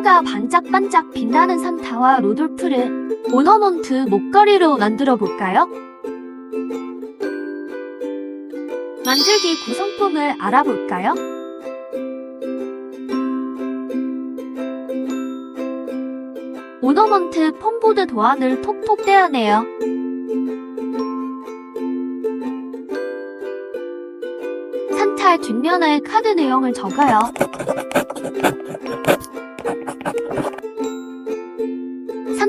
코가 반짝반짝 빛나는 산타와 루돌프를 오너먼트 목걸이로 만들어 볼까요? 만들기 구성품을 알아볼까요? 오너먼트 폼보드 도안을 톡톡 떼어내요. 산타 뒷면에 카드 내용을 적어요.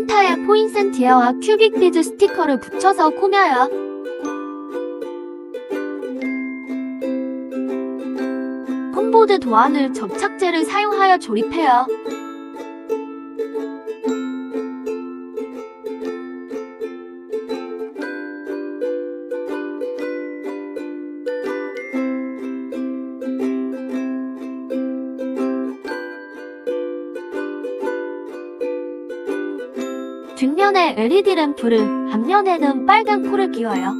산타의 포인센티아와 큐빅 비즈 스티커를 붙여서 꾸며요. 폼보드 도안을 접착제를 사용하여 조립해요. 뒷면에 LED 램프를, 앞면에는 빨간 코를 끼워요.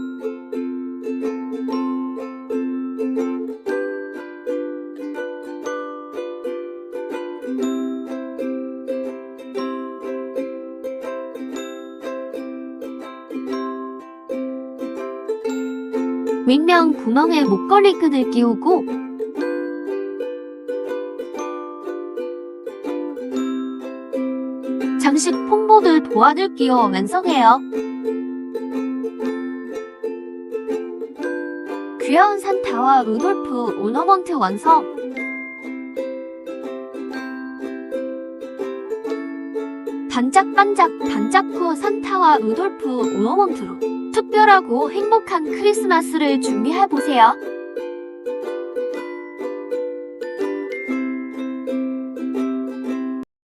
윗면 구멍에 목걸이 끈을 끼우고 장식 폼보드 끼워 완성해요. 귀여운 산타와 루돌프 오너먼트 완성! 반짝반짝 반짝코 산타와 루돌프 오너먼트로 특별하고 행복한 크리스마스를 준비해보세요.